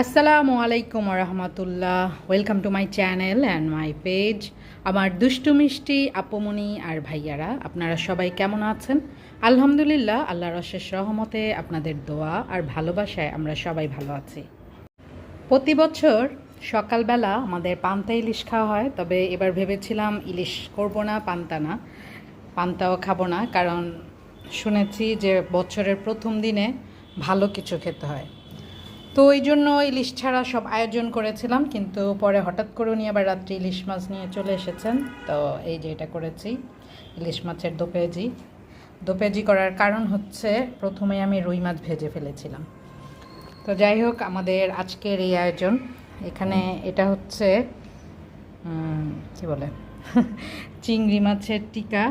আসসালামু আলাইকুম রহমতুল্লাহ। Welcome to my channel and my page আমার দুষ্টু মিষ্টি আপুমনি আর ভাইয়ারা, আপনারা সবাই কেমন আছেন? আলহামদুলিল্লাহ, আল্লাহর অশেষ রহমতে আপনাদের দোয়া আর ভালোবাসায় আমরা সবাই ভালো আছি। প্রতি বছর সকালবেলা আমাদের পান্তা ইলিশ খাওয়া হয়, তবে এবার ভেবেছিলাম ইলিশ করব না, পান্তা না, পান্তাও খাব না, কারণ শুনেছি যে বছরের প্রথম দিনে ভালো কিছু খেতে হয়। তো ওই জন্য ইলিশ ছাড়া সব আয়োজন করেছিলাম, কিন্তু পরে হঠাৎ করে উনি আবার রাত্রে ইলিশ মাছ নিয়ে চলে এসেছেন। তো এই যে এটা করেছি, ইলিশ মাছের দোপেজি। দোপেজি করার কারণ হচ্ছে প্রথমে আমি রুই মাছ ভেজে ফেলেছিলাম। তো যাই হোক, আমাদের আজকের এই আয়োজন। এখানে এটা হচ্ছে কি বলে? চিংড়ি মাছের টিকা,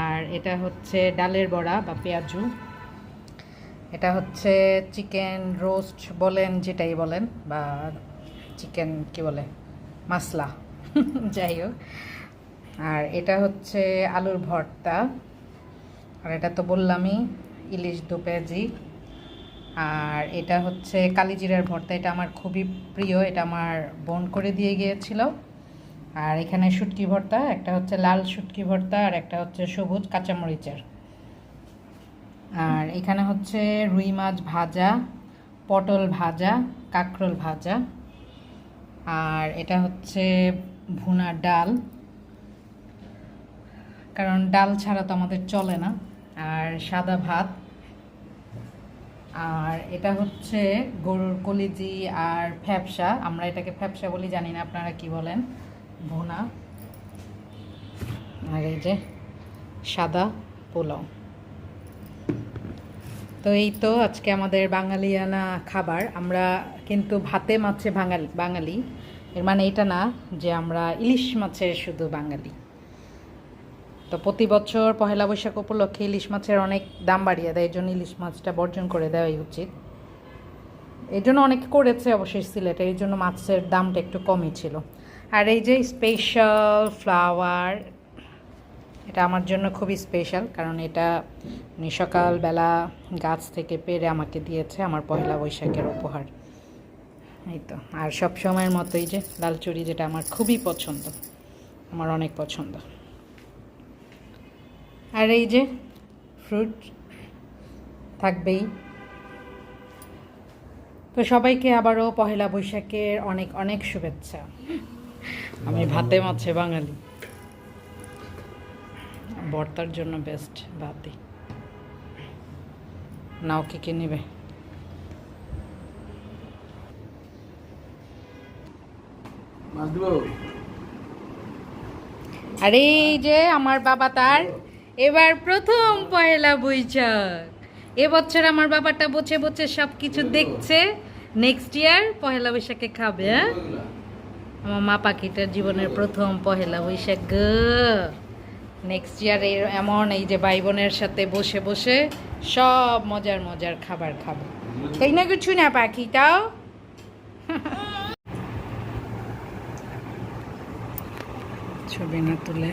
আর এটা হচ্ছে ডালের বড়া বা পেঁয়াজু। এটা হচ্ছে চিকেন রোস্ট বলেন, যেটাই বলেন, বা চিকেন কি বলে, মাসলা। যাই হোক। আর এটা হচ্ছে আলুর ভর্তা। আর এটা তো বললামই, ইলিশ দু পেঁয়াজি আর এটা হচ্ছে কালিজিরার ভর্তা, এটা আমার খুবই প্রিয়, এটা আমার বোন করে দিয়ে গিয়েছিল। আর এখানে শুটকি ভর্তা, একটা হচ্ছে লাল শুটকি ভর্তা, আর একটা হচ্ছে সবুজ কাঁচামরিচের। আর এখানে হচ্ছে রুই মাছ ভাজা, পটল ভাজা, কাঁকরোল ভাজা। আর এটা হচ্ছে ভুনা ডাল। কারণ ডাল ছাড়া তো আমাদের চলে না। আর সাদা ভাত। আর এটা হচ্ছে গরুর কলিজি আর ফ্যাপসা। আমরা এটাকে ফ্যাপসা বলি, জানি না আপনারা কি বলেন। ভুনা। আর এই যে সাদা পোলাও। তো এই তো আজকে আমাদের বাঙালিয়ানা খাবার। আমরা কিন্তু ভাতে মাছে বাঙালি বাঙালি। এর মানে এটা না যে আমরা ইলিশ মাছের শুধু বাঙালি। তো প্রতি বছর পহেলা বৈশাখ উপলক্ষে ইলিশ মাছের অনেক দাম বাড়িয়ে দেয়, এই জন্য ইলিশ মাছটা বর্জন করে দেওয়াই উচিত। এই জন্য অনেকে করেছে অবশ্যই সিলেটে এই জন্য মাছের দামটা একটু কমই ছিল। আর এই যে স্পেশাল ফ্লাওয়ার এটা আমার জন্য খুবই স্পেশাল কারণ এটা উনি সকালবেলা গাছ থেকে পেরে আমাকে দিয়েছে আমার পয়লা বৈশাখের উপহার। এই তো, আর সব সময়ের মতোই যে লাল চুড়ি যেটা আমার খুবই পছন্দ, আমার অনেক পছন্দ। আর এই যে ফ্রুট থাকবেই। তো সবাইকে আবারও পহেলা বৈশাখের অনেক অনেক শুভেচ্ছা। আমি ভাতে মাছে বাঙালি। ভর্তার জন্য বেস্ট ভাতি নাও কি কে নিবে। আর এই যে আমার বাবা তার। এবার প্রথম পয়লা বৈশাখ। এবছর আমার বাবাটা বসে বসে সব কিছু দেখছে। নেক্সট ইয়ার পয়লা বৈশাখে খাবে হ্যাঁ? আমার মা পাখিটার জীবনের প্রথম পহেলা বৈশাখ নেক্সট ইয়ার এমন এই যে ভাই বোনের সাথে বসে বসে সব মজার মজার খাবার খাব। তাই না কিছু না পাখিটাও ছবি না তুলে।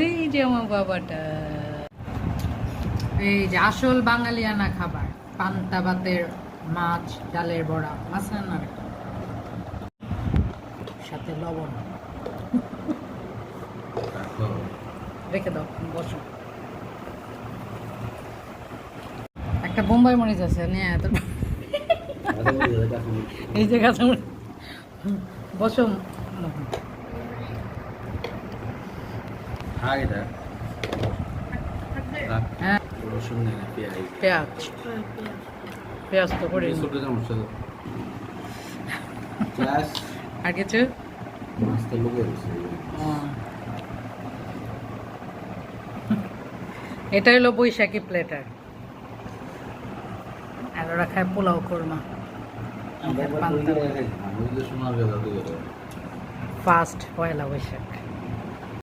এই যে আমার বাবাটা। এই যে আসল বাঙালিয়ানা খাবার, পান্তা ভাতের মাছ, ডালের বড়া মাছ সাথে লবণ। রেখে দাও বসো। একটা বোম্বাই মরিচ আছে নিয়ে এত এই যে গাছ বসো। হ্যাঁ হ্যাঁ। পেঁয়াজ। পেঁয়াজ। তো করে আর কিছু? এটা হলো বৈশাখী প্লেটার আর ওরা খায় পোলাও কোরমা। ফার্স্ট পয়লা বৈশাখ।